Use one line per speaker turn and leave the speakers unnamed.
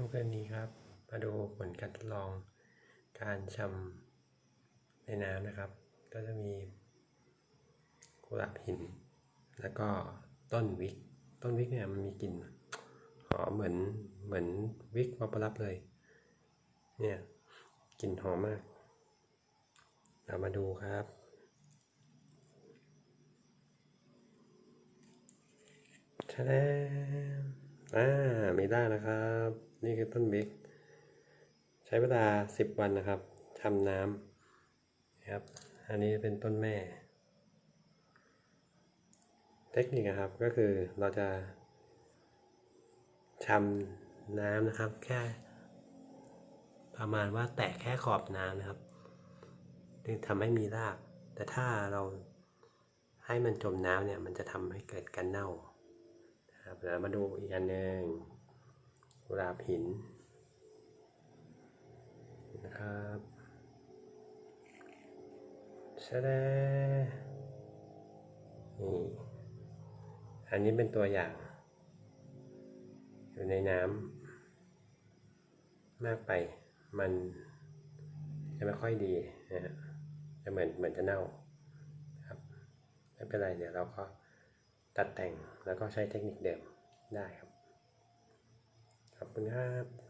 ค่ำคืนนี้ครับ มาดูผลการทดลองการชำในน้ำนะครับ ก็จะมีกุหลาบหิน แล้วก็ต้นวิก ต้นวิกเนี่ยมันมีกลิ่นหอมเหมือนเหมือนวิกวอปรับเลย เนี่ยกลิ่นหอมมาก เรามาดูครับชาแน อ่าไม่ได้นะครับ นี่คือต้นบิ๊ก ใช้เวลา10วันนะครับทำน้ำนะครับ อันนี้เป็นต้นแม่ เทคนิคนะครับก็คือเราจะชำน้ำนะครับ แค่ประมาณว่าแตะแค่ขอบน้ำนะครับถึงทำให้มีราก แต่ถ้าเราให้มันจมน้ำเนี่ย มันจะทำให้เกิดการเน่า ครับเดี๋ยวมาดูอีกอันหนึ่งกุหลาบหินนะครับชะแดนี่อันนี้เป็นตัวอย่าง อยู่ในน้ำมากไปมันจะไม่ค่อยดีนะฮะจะเหมือนเหมือนจะเน่าครับไม่เป็นไรเดี๋ยวเราก็ ตัดแต่งแล้วก็ใช้เทคนิคเดิมได้ครับ ขอบคุณครับ